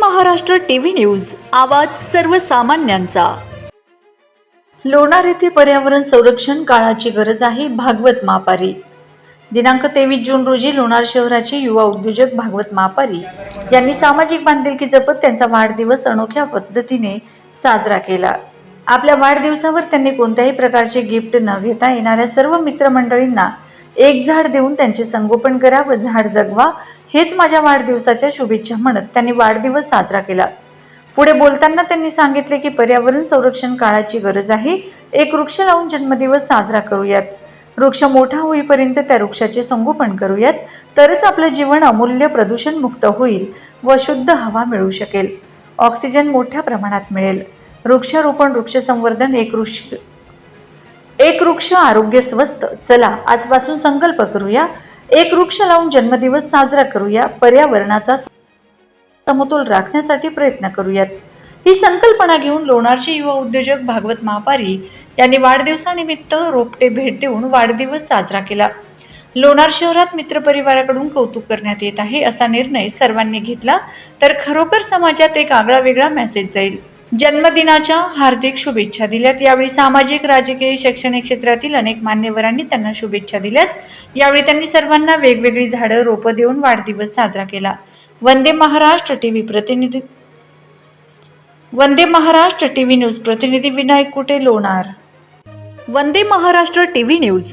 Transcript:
Maharashtra TV news आवाज सर्वसामान्यांचा. लोणार येथे पर्यावरण संरक्षण काळाची गरज आहे भागवत मापारी. दिनांक तेवीस जून रोजी लोणार शहराचे युवा उद्योजक भागवत मापारी यांनी सामाजिक बांधिलकी जपत त्यांचा वाढदिवस अनोख्या पद्धतीने साजरा केला. आपल्या वाढदिवसावर त्यांनी कोणत्याही प्रकारचे गिफ्ट न घेता येणाऱ्या सर्व मित्रमंडळींना एक झाड देऊन त्यांचे संगोपन करा व झाड जगवा हेच माझ्या वाढदिवसाच्या शुभेच्छा म्हणत त्यांनी वाढदिवस साजरा केला. पुढे बोलताना त्यांनी सांगितले की पर्यावरण संरक्षण काळाची गरज आहे. एक वृक्ष लावून जन्मदिवस साजरा करूयात. वृक्ष मोठा होईपर्यंत त्या वृक्षाचे संगोपन करूयात. तरच आपलं जीवन अमूल्य प्रदूषण मुक्त होईल व शुद्ध हवा मिळू शकेल. ऑक्सिजन मोठ्या प्रमाणात मिळेल. वृक्षारोपण वृक्ष संवर्धन एक वृक्ष एक वृक्ष आरोग्य स्वस्त चला आजपासून संकल्प करूया. एक वृक्ष लावून जन्मदिवस साजरा करूया. पर्यावरणाचा समतोल राखण्यासाठी प्रयत्न करूयात. ही संकल्पना घेऊन लोणारचे युवा उद्योजक भागवत महापारी यांनी वाढदिवसानिमित्त रोपटे भेट देऊन वाढदिवस साजरा केला. लोणार शहरात मित्रपरिवाराकडून कौतुक करण्यात येत आहे असा निर्णय सर्वांनी घेतला तर खरोखर समाजात एक आगळा वेगळा मेसेज जाईल. जन्मदिनाच्या हार्दिक शुभेच्छा दिल्यात. यावेळी सामाजिक राजकीय शैक्षणिक क्षेत्रातील अनेक मान्यवरांनी त्यांना शुभेच्छा दिल्यात. यावेळी त्यांनी सर्वांना वेगवेगळी झाडं रोपं देऊन वाढदिवस साजरा केला. वंदे महाराष्ट्र टीव्ही प्रतिनिधी वंदे महाराष्ट्र टीव्ही न्यूज प्रतिनिधी विनायक कुटे लोणार. वंदे महाराष्ट्र टीव्ही न्यूज